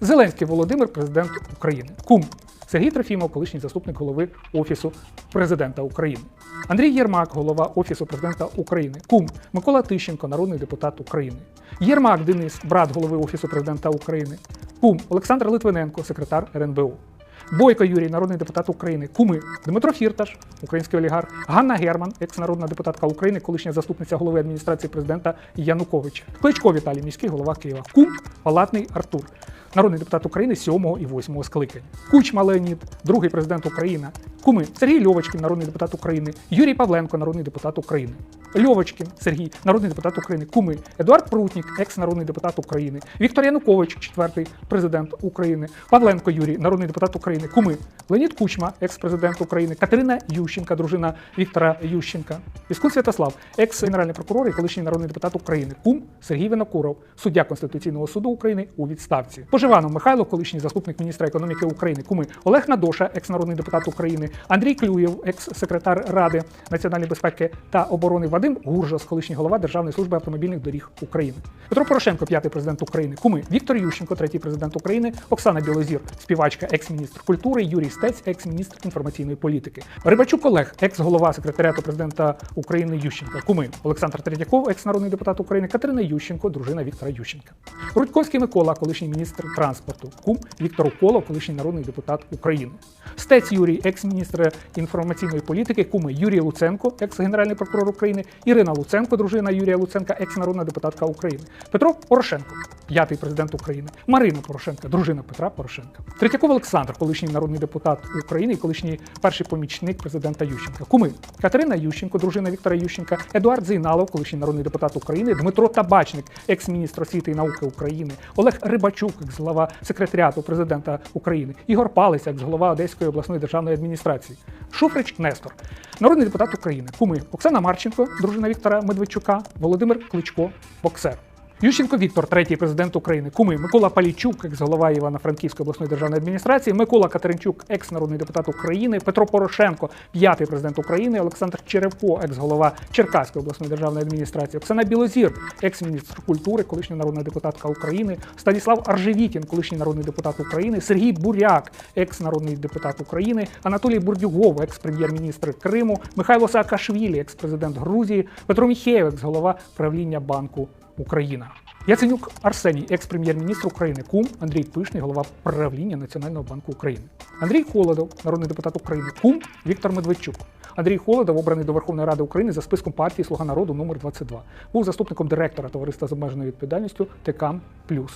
Зеленський Володимир, президент України. Кум Сергій Трофімов, колишній заступник голови Офісу президента України. Андрій Єрмак, голова Офісу президента України. Кум Микола Тищенко, народний депутат України. Єрмак Денис, брат голови Офісу президента України. Кум Олександр Литвиненко, секретар РНБО. Бойко Юрій, народний депутат України. Куми Дмитро Фірташ, український олігарх. Ганна Герман, екс-народна депутатка України, колишня заступниця голови адміністрації президента Януковича. Кличко Віталій, міський голова Києва. Кум Палатний Артур. Народний депутат України 7 і 8 скликань. Кучма Леонід, другий президент України. Куми Сергій Льовочкін, народний депутат України. Юрій Павленко, народний депутат України. Льовочкін Сергій, народний депутат України. Куми Едуард Прутнік, екс-народний депутат України. Віктор Янукович, четвертий президент України. Павленко Юрій, народний депутат України. Куми Леонід Кучма, екс-президент України. Катерина Ющенка, дружина Віктора Ющенка. Віскун Святослав, екс-генеральний прокурор і колишній народний депутат України. Кум Сергій Винокуров, суддя Конституційного суду України у відставці. Поживанов Михайло, колишній заступник міністра економіки України. Куми Олег Надоша, екс-народний депутат України. Андрій Клюєв, екс-секретар Ради національної безпеки та оборони Вадим Гуржас, колишній голова Державної служби автомобільних доріг України. Петро Порошенко, п'ятий президент України. Куми Віктор Ющенко, третій президент України. Оксана Білозір, співачка, екс-міністр культури. Юрій Стець, екс-міністр інформаційної політики. Рибачук Олег, екс-голова секретаріату президента України Ющенка. Куми Олександр Третьяков, екс-народний депутат України. Катерина Ющенко, дружина Віктора Ющенка. Рудьковський Микола, колишній міністр транспорту. Кум Віктор Уколов, колишній народний депутат України. Стець Юрій, екс-міністр інформаційної політики, куми Юрій Луценко, екс-генеральний прокурор України, Ірина Луценко, дружина Юрія Луценка, екс-народна депутатка України, Петро Порошенко, п'ятий президент України, Марина Порошенка, дружина Петра Порошенка, Третьяков Олександр, колишній народний депутат України колишній перший помічник президента Ющенка. Куми Катерина Ющенко, дружина Віктора Ющенка, Едуард Зейналов, колишній народний депутат України, Дмитро Табачник, екс-міністр освіти і науки України, Олег Рибачук, екс-голова секретаріату президента України, Ігор Палець, екс-голова Одеської обласної державної адміністрації, Шуфрич Нестор, народний депутат України, куми. Оксана Марченко, дружина Віктора Медведчука, Володимир Кличко, боксер. Ющенко Віктор, третій президент України, куми Микола Палійчук, екс-голова Івано-Франківської обласної державної адміністрації, Микола Катеринчук, екс-народний депутат України, Петро Порошенко, п'ятий президент України, Олександр Черевко, екс-голова Черкаської обласної державної адміністрації, Оксана Білозір, екс-міністр культури, колишня народна депутатка України, Станіслав Аржевітін, колишній народний депутат України, Сергій Буряк, екс-народний депутат України, Анатолій Бурдюгов, екс-прем'єр-міністр Криму, Михайло Саакашвілі, екс-президент Грузії, Петро Міхеєв, екс-голова правління банку Україна. Яценюк Арсеній, екс-прем'єр-міністр України, кум Андрій Пишний, голова правління Національного банку України. Андрій Холодов, народний депутат України, кум Віктор Медведчук. Андрій Холодов, обраний до Верховної Ради України за списком партії Слуга народу номер 22 Був заступником директора товариства з обмеженою відповідальністю ТК Плюс.